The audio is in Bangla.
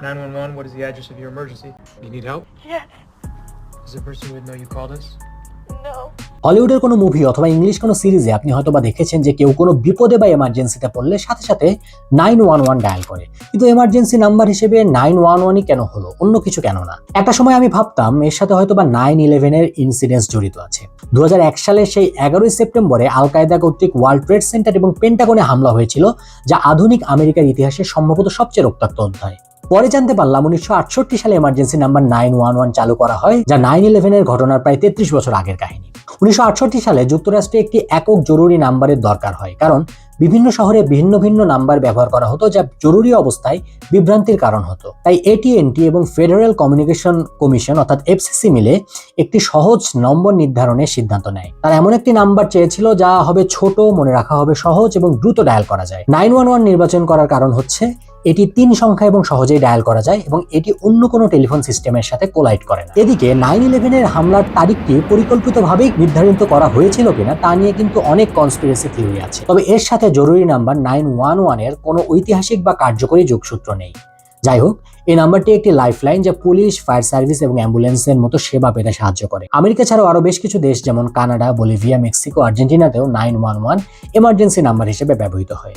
911, what is the address of your emergency? You need help? Yes. Does the person would know you called us? No. হলিউডের কোনো মুভি অথবা ইংলিশ কোনো সিরিজে আপনি হয়তোবা দেখেছেন যে কেউ কোনো বিপদে বা এমার্জেন্সিতে পড়লে সাথে সাথে নাইন ওয়ান ওয়ান ডায়াল করে কিন্তু এমার্জেন্সি নাম্বার হিসেবে নাইন ওয়ান ওয়ানই কেন হলো অন্য কিছু কেন না একটা সময় আমি ভাবতাম এর সাথে হয়তো বা নাইন ইলেভেনের ইনসিডেন্স জড়িত আছে দু হাজার এক সালের সেই এগারোই সেপ্টেম্বরে আল কায়দা কর্তৃক ওয়ার্ল্ড ট্রেড সেন্টার এবং পেন্টাগনে হামলা হয়েছিল যা আধুনিক আমেরিকার ইতিহাসে সম্ভবত সবচেয়ে রক্তাক্ত অধ্যায় পরে জানতে পারলাম উনিশশো আটষট্টি সালে emergency number nine one one চালু করা হয়, যা নাইন ইলেভেনের ঘটনার প্রায় তেত্রিশ বছর আগের কাহিনী। উনিশশো আটষট্টি সালে যুক্তরাষ্ট্রে একটি একক জরুরি নাম্বারের দরকার হয়, কারণ বিভিন্ন শহরে ভিন্ন ভিন্ন নাম্বার ব্যবহার করা হতো যা জরুরি অবস্থায় বিভ্রান্তির কারণ হতো। তাই এটিএনটি এবং ফেডারেল কমিউনিকেশন কমিশন অর্থাৎ এফসিসি মিলে একটি সহজ নম্বর নির্ধারণের সিদ্ধান্ত নেয়। তারা এমন একটি নাম্বার চেয়েছিল যা হবে ছোট, মনে রাখা হবে সহজ এবং দ্রুত ডায়াল করা যায়। নাইন ওয়ান ওয়ান নির্বাচন করার কারণ হচ্ছে এটি তিন সংখ্যা এবং সহজেই ডায়াল করা যায় এবং এটি অন্য কোনো টেলিফোন সিস্টেমের সাথে কোলাইড করে না। এদিকে নাইন ইলেভেনের হামলার তারিখটি পরিকল্পিতভাবেই নির্ধারিত করা হয়েছিল কিনা তা নিয়ে কিন্তু অনেক কনস্পিরেসি থিওরি আছে। তবে এর সাথে জরুরি নাম্বার নাইন ওয়ান ওয়ানের কোনো ঐতিহাসিক বা কার্যকরী যোগসূত্র নেই। যাই হোক, এই নাম্বারটি একটি লাইফলাইন যা পুলিশ, ফায়ার সার্ভিস এবং অ্যাম্বুলেন্সের মতো সেবা পেতে সাহায্য করে। আমেরিকা ছাড়াও আরও বেশ কিছু দেশ যেমন Canada, Bolivia, Mexico, আর্জেন্টিনাতেও nine one one emergency number হিসেবে ব্যবহৃত হয়।